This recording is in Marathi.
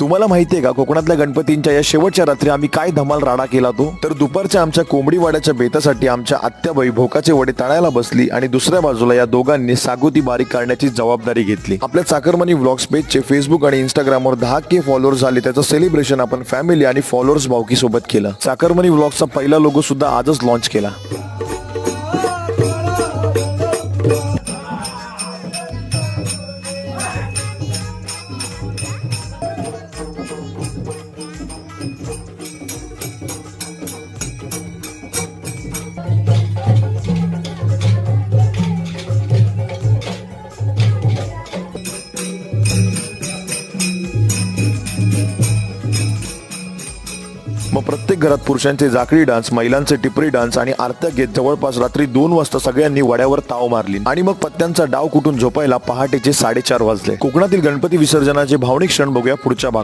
तुम्हाला माहितीये का? कोकणातल्या गणपतींच्या या शेवटच्या रात्री आम्ही काय धमाल राडा केला तो? तर दुपारच्या आमच्या कोंबडी वाड्याच्या बेतासाठी आमच्या आत्याबाई भोकाचे वडे तळायला बसली आणि दुसऱ्या बाजूला या दोघांनी सागोती बारीक करण्याची जबाबदारी घेतली. आपल्या चाकरमनी व्लॉग्स पेजचे फेसबुक आणि इंस्टाग्रामवर दहा के फॉलोअर्स झाले त्याचं सेलिब्रेशन आपण फॅमिली आणि फॉलोअर्स भावकी सोबत केलं. चाकरमनी व्लॉग्सचा पहिला लोगो सुद्धा आजच लॉन्च केला. मग प्रत्येक घरात पुरुषांचे झाकडी डान्स महिलांचे टिपरी डान्स आणि आरत्या घेत जवळपास रात्री दोन वाजता सगळ्यांनी वड्यावर ताव मारली. आणि मग पत्त्यांचा डाव कुठून झोपायला पहाटेचे साडेचार वाजले. कोकणातील गणपती विसर्जनाचे भावनिक क्षण बघूया पुढच्या भागात.